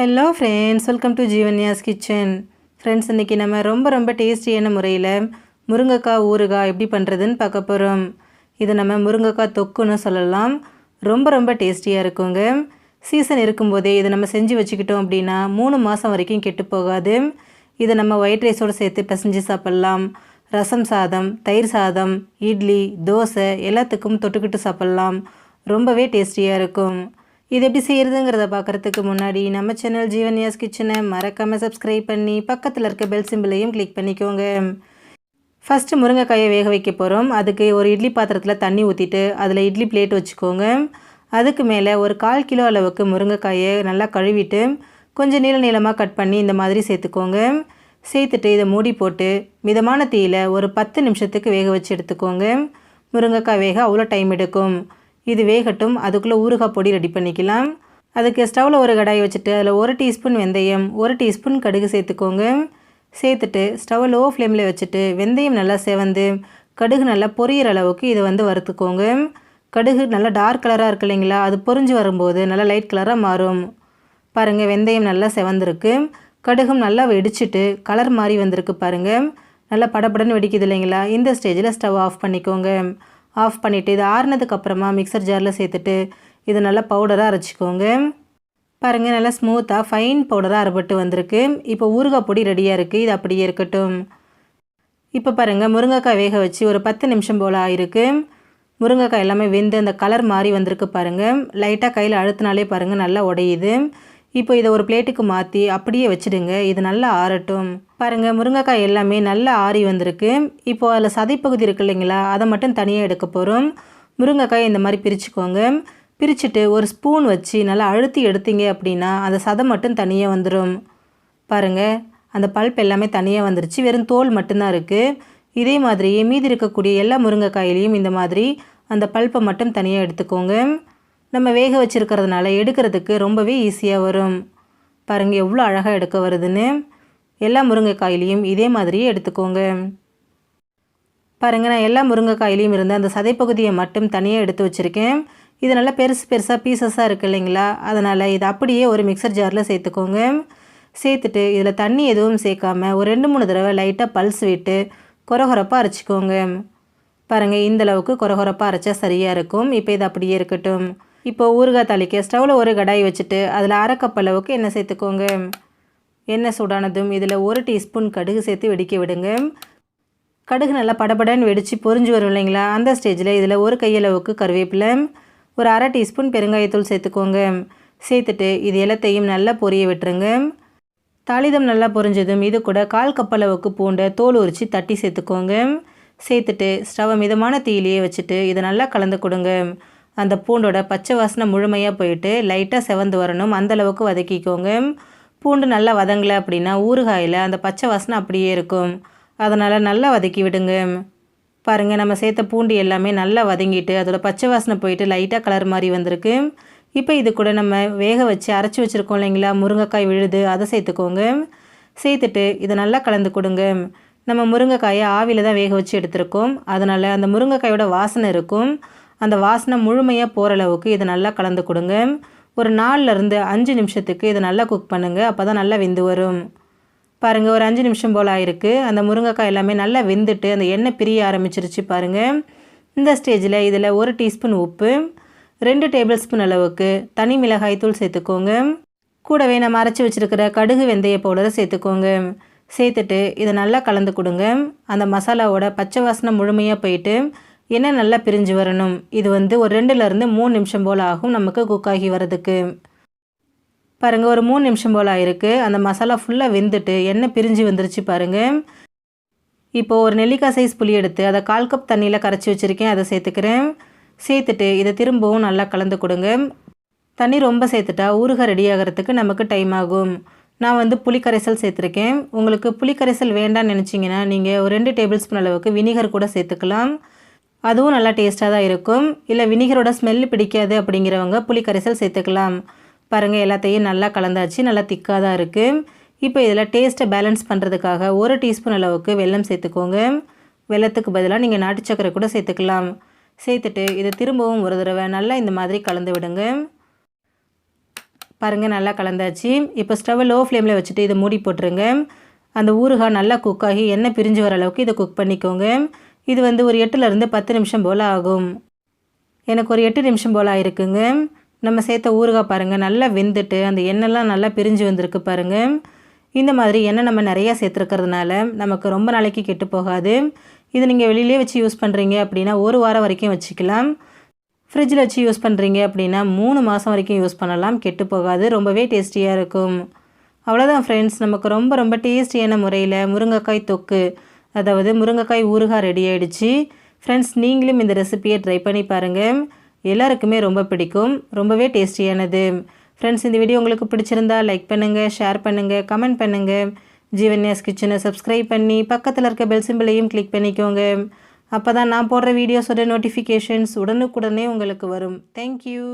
Hello friends welcome to Jeevanya's kitchen friends இன்றைக்கி நம்ம ரொம்ப ரொம்ப டேஸ்டியான முறையில் முருங்கைக்காய் ஊறுகாய் எப்படி பண்ணுறதுன்னு பார்க்க போகிறோம் இதை நம்ம முருங்கைக்காய் தொக்குன்னு சொல்லலாம். ரொம்ப ரொம்ப டேஸ்டியாக இருக்குங்க. சீசன் இருக்கும்போதே இதை நம்ம செஞ்சு வச்சுக்கிட்டோம் அப்படின்னா மூணு மாதம் வரைக்கும் கெட்டு போகாது. இதை நம்ம ஒயிட் ரைஸோடு சேர்த்து பிசைஞ்சு சாப்பிட்லாம். ரசம் சாதம் தயிர் சாதம் இட்லி தோசை எல்லாத்துக்கும் தொட்டுக்கிட்டு சாப்பிட்லாம். ரொம்பவே டேஸ்டியாக இருக்கும். இது எப்படி செய்கிறதுங்கிறத பார்க்குறதுக்கு முன்னாடி நம்ம சேனல் ஜீவன்யாஸ் கிச்சனை மறக்காமல் சப்ஸ்கிரைப் பண்ணி பக்கத்தில் இருக்க பெல் சிம்பிளையும் கிளிக் பண்ணிக்கோங்க. ஃபஸ்ட்டு முருங்கைக்காயை வேக வைக்க போகிறோம் அதுக்கு ஒரு இட்லி பாத்திரத்தில் தண்ணி ஊற்றிட்டு அதில் இட்லி பிளேட் வச்சுக்கோங்க. அதுக்கு மேலே ஒரு கால் கிலோ அளவுக்கு முருங்கைக்காயை நல்லா கழுவிட்டு கொஞ்சம் நீள நீளமாக கட் பண்ணி இந்த மாதிரி சேர்த்துக்கோங்க. சேர்த்துட்டு இதை மூடி போட்டு மிதமான தீயில் ஒரு பத்து நிமிஷத்துக்கு வேக வச்சு எடுத்துக்கோங்க. முருங்கைக்காய் வேக அவ்வளோ டைம் எடுக்கும். இது வேகட்டும் அதுக்குள்ளே ஊறுகாய் பொடி ரெடி பண்ணிக்கலாம். அதுக்கு ஸ்டவ்வில் ஒரு கடாய் வச்சுட்டு அதில் ஒரு டீஸ்பூன் வெந்தயம் ஒரு டீஸ்பூன் கடுகு சேர்த்துக்கோங்க. சேர்த்துட்டு ஸ்டவ் லோ ஃப்ளேமில் வச்சுட்டு வெந்தயம் நல்லா செவந்து கடுகு நல்லா பொரியிற அளவுக்கு இதை வந்து வறுத்துக்கோங்க. கடுகு நல்லா டார்க் கலராக இருக்கு இல்லைங்களா அது பொரிஞ்சு வரும்போது நல்லா லைட் கலராக மாறும். பாருங்கள் வெந்தயம் நல்லா செவந்திருக்கு. கடுகும் நல்லா வெடிச்சிட்டு கலர் மாதிரி வந்திருக்கு பாருங்கள் நல்லா படபடன்னு வெடிக்குது இல்லைங்களா இந்த ஸ்டேஜில் ஸ்டவ் ஆஃப் பண்ணிக்கோங்க. ஆஃப் பண்ணிவிட்டு இது ஆறுனதுக்கப்புறமா மிக்சர் ஜாரில் சேர்த்துட்டு இது நல்லா பவுடராக அரைச்சிக்கோங்க. பாருங்கள் நல்லா ஸ்மூத்தாக ஃபைன் பவுடராக அரைப்பட்டு வந்திருக்கு. இப்போ ஊறுகாய் பொடி ரெடியாக இருக்குது இது அப்படியே இருக்கட்டும். இப்போ பாருங்கள் முருங்கைக்காய் வேக வச்சு ஒரு பத்து நிமிஷம் போல் ஆயிருக்கு. முருங்கைக்காய் எல்லாமே வெந்து அந்த கலர் மாறி வந்திருக்கு பாருங்கள் லைட்டாக கையில் அழுத்தினாலே பாருங்கள் நல்லா உடையுது. இப்போ இதை ஒரு பிளேட்டுக்கு மாற்றி அப்படியே வச்சுடுங்க. இது நல்லா ஆறட்டும். பாருங்கள் முருங்கைக்காய் எல்லாமே நல்லா ஆறி வந்திருக்கு. இப்போது அதில் சதைப்பகுதி இருக்கு இல்லைங்களா அதை மட்டும் தனியாக எடுக்க போகிறோம் முருங்கைக்காய் இந்த மாதிரி பிரிச்சுக்கோங்க. பிரிச்சுட்டு ஒரு ஸ்பூன் வச்சு நல்லா அழுத்தி எடுத்தீங்க அப்படின்னா அந்த சதை மட்டும் தனியாக வந்துடும் பாருங்கள் அந்த பல்ப் எல்லாமே தனியாக வந்துருச்சு. வெறும் தோல் மட்டும்தான் இருக்குது இதே மாதிரியே மீதி இருக்கக்கூடிய எல்லா முருங்கைக்காயிலையும் இந்த மாதிரி அந்த பல்ப்பை மட்டும் தனியாக எடுத்துக்கோங்க. நம்ம வேக வச்சுருக்கிறதுனால எடுக்கிறதுக்கு ரொம்பவே ஈஸியாக வரும். பாருங்கள் எவ்வளோ அழகாக எடுக்க வருதுன்னு. எல்லா முருங்கைக்காயிலையும் இதே மாதிரியே எடுத்துக்கோங்க. பாருங்கள் நான் எல்லா முருங்கைக்காயிலையும் இருந்த அந்த சதைப்பகுதியை மட்டும் தனியாக எடுத்து வச்சுருக்கேன். இது நல்லா பெருசு பெருசாக பீசஸாக இருக்குது இல்லைங்களா? அதனால் இது அப்படியே ஒரு மிக்சர் ஜாரில் சேர்த்துக்கோங்க. சேர்த்துட்டு இதில் தண்ணி எதுவும் சேர்க்காம ஒரு ரெண்டு மூணு தடவை லைட்டாக பல்ஸ் விட்டு கொரகொரப்பாக அரைச்சிக்கோங்க. பாருங்கள் இந்தளவுக்கு கொரகொரப்பாக அரைச்சா சரியாக இருக்கும். இப்போ இது அப்படியே இருக்கட்டும். இப்போ ஊறுகாய் தாளிக்க ஸ்டவ்வில் ஒரு கடாய் வச்சுட்டு அதில் அரை கப் அளவுக்கு எண்ணெய் சேர்த்துக்கோங்க. எண்ணெய் சூடானதும் இதில் ஒரு டீஸ்பூன் கடுகு சேர்த்து வெடிக்க விடுங்க. கடுகு நல்லா படபடன்னு வெடித்து பொறிஞ்சு வரும் இல்லைங்களா? அந்த ஸ்டேஜில் இதில் ஒரு கையளவுக்கு கருவேப்பிலை ஒரு அரை டீஸ்பூன் பெருங்காயத்தூள் சேர்த்துக்கோங்க. சேர்த்துட்டு இது எல்லாத்தையும் நல்லா பொரிய விட்டுருங்க. தாளிதம் நல்லா பொரிஞ்சதும் இது கூட கால் கப்பளவுக்கு பூண்டை தோல் உரித்து தட்டி சேர்த்துக்கோங்க. சேர்த்துட்டு ஸ்டவ் மிதமான தீயிலேயே வச்சுட்டு இதை நல்லா கலந்து கொடுங்க. அந்த பூண்டோட பச்சை வாசனை முழுமையாக போயிட்டு லைட்டாக செவந்து வரணும். அந்தளவுக்கு வதக்கிக்கோங்க. பூண்டு நல்லா வதங்கலை அப்படின்னா ஊறுகாயில் அந்த பச்சை வாசனை அப்படியே இருக்கும். அதனால் நல்லா வதக்கி விடுங்க. பாருங்கள் நம்ம சேர்த்த பூண்டு எல்லாமே நல்லா வதங்கிட்டு அதோட பச்சை வாசனை போயிட்டு லைட்டாக கலர் மாதிரி வந்திருக்கு. இப்போ இது கூட நம்ம வேக வச்சு அரைச்சி வச்சுருக்கோம் இல்லைங்களா? முருங்கைக்காய் விழுது அதை சேர்த்துக்கோங்க. சேர்த்துட்டு இதை நல்லா கலந்து கொடுங்க. நம்ம முருங்கைக்காயை ஆவியில் தான் வேக வச்சு எடுத்திருக்கோம். அதனால் அந்த முருங்கைக்காயோட வாசனை இருக்கும். அந்த வாசனை முழுமையாக போகிற அளவுக்கு இதை நல்லா கலந்து கொடுங்க. ஒரு நாலுலேருந்து அஞ்சு நிமிஷத்துக்கு இதை நல்லா குக் பண்ணுங்கள் அப்போ தான் நல்லா வெந்து வரும். பாருங்கள் ஒரு அஞ்சு நிமிஷம் போல் ஆயிருக்கு. அந்த முருங்கைக்காய் எல்லாமே நல்லா வெந்துட்டு அந்த எண்ணெய் பிரிய ஆரம்பிச்சிருச்சு பாருங்கள் இந்த ஸ்டேஜில் இதில் ஒரு டீஸ்பூன் உப்பு ரெண்டு டேபிள் ஸ்பூன் அளவுக்கு தனி மிளகாய் தூள் சேர்த்துக்கோங்க. கூடவே நம்ம அரைச்சி வச்சுருக்கிற கடுகு வெந்தய பவுடரை சேர்த்துக்கோங்க. சேர்த்துட்டு இதை நல்லா கலந்து கொடுங்க. அந்த மசாலாவோட பச்சை வாசனை முழுமையாக போயிட்டு எண்ணெய் நல்லா பிரிஞ்சு வரணும்? இது வந்து ஒரு ரெண்டுலேருந்து மூணு நிமிஷம் போல் ஆகும் நமக்கு குக் ஆகி வரதுக்கு பாருங்கள் ஒரு மூணு நிமிஷம் போல் ஆயிருக்கு. அந்த மசாலா ஃபுல்லாக வெந்துட்டு எண்ணெய் பிரிஞ்சு வந்துருச்சு பாருங்கள் இப்போது ஒரு நெல்லிக்காய் சைஸ் புளி எடுத்து அதை கால் கப் தண்ணியில் கரைச்சி வச்சுருக்கேன். அதை சேர்த்துக்கிறேன். சேர்த்துட்டு இதை திரும்பவும் நல்லா கலந்து கொடுங்க. தண்ணி ரொம்ப சேர்த்துட்டா ஊறுகாய் ரெடி ஆகிறதுக்கு நமக்கு டைம் ஆகும். நான் வந்து புளிக்கரைசல் சேர்த்துருக்கேன். உங்களுக்கு புளிக்கரைசல் வேண்டாம்னு நினச்சிங்கன்னா நீங்கள் ஒரு ரெண்டு டேபிள் ஸ்பூன் அளவுக்கு வினிகர் கூட சேர்த்துக்கலாம். அதுவும் நல்லா டேஸ்ட்டாக தான் இருக்கும். இல்லை வினிகரோட ஸ்மெல் பிடிக்காது அப்படிங்கிறவங்க புளி கரைசல் சேர்த்துக்கலாம். பாருங்கள் எல்லாத்தையும் நல்லா கலந்தாச்சு நல்லா திக்காக தான் இருக்குது இப்போ இதில் டேஸ்ட்டை பேலன்ஸ் பண்ணுறதுக்காக ஒரு டீஸ்பூன் அளவுக்கு வெல்லம் சேர்த்துக்கோங்க. வெள்ளத்துக்கு பதிலாக நீங்கள் நாட்டு சக்கரை கூட சேர்த்துக்கலாம். சேர்த்துட்டு இதை திரும்பவும் ஒரு தடவை நல்லா இந்த மாதிரி கலந்து விடுங்க. பாருங்கள் நல்லா கலந்தாச்சு. இப்போ ஸ்டவ் லோ ஃப்ளேமில் வச்சுட்டு இதை மூடி போட்டுருங்க. அந்த ஊறுகாய் நல்லா குக் ஆகி எண்ணெய் பிரிஞ்சு வர அளவுக்கு இதை குக் பண்ணிக்கோங்க. இது வந்து ஒரு எட்டுலேருந்து பத்து நிமிஷம் போல் ஆகும். எனக்கு ஒரு எட்டு நிமிஷம் போல் ஆயிருக்குங்க. நம்ம சேர்த்த ஊறுகாய் பாருங்கள் நல்லா வெந்துட்டு அந்த எண்ணெய்லாம் நல்லா பிரிஞ்சு வந்திருக்கு பாருங்கள் இந்த மாதிரி எண்ணெய் நம்ம நிறையா சேர்த்துருக்கிறதுனால நமக்கு ரொம்ப நாளைக்கு கெட்டு போகாது. இது நீங்கள் வெளியிலே வச்சு யூஸ் பண்ணுறீங்க அப்படின்னா ஒரு வாரம் வரைக்கும் வச்சுக்கலாம். ஃப்ரிட்ஜில் வச்சு யூஸ் பண்ணுறீங்க அப்படின்னா மூணு மாதம் வரைக்கும் யூஸ் பண்ணலாம் கெட்டு போகாது ரொம்பவே டேஸ்டியாக இருக்கும். அவ்வளோதான் ஃப்ரெண்ட்ஸ் நமக்கு ரொம்ப ரொம்ப டேஸ்டியான முறையில் முருங்கைக்காய் தொக்கு அதாவது முருங்கைக்காய் ஊறுகாய் ரெடி ஆகிடுச்சு ஃப்ரெண்ட்ஸ் நீங்களும் இந்த ரெசிப்பியை ட்ரை பண்ணி பாருங்கள் எல்லாருக்குமே ரொம்ப பிடிக்கும். ரொம்பவே டேஸ்டியானது ஃப்ரெண்ட்ஸ் இந்த வீடியோ உங்களுக்கு பிடிச்சிருந்தா லைக் பண்ணுங்கள் ஷேர் பண்ணுங்கள் கமெண்ட் பண்ணுங்கள் ஜீவன்யாஸ் கிச்சனை சப்ஸ்கிரைப் பண்ணி பக்கத்தில் இருக்க பெல் சிம்பிளையும் கிளிக் பண்ணிக்கோங்க. அப்போ தான் நான் போடுற வீடியோஸோட நோட்டிஃபிகேஷன்ஸ் உடனுக்குடனே உங்களுக்கு வரும். தேங்க்யூ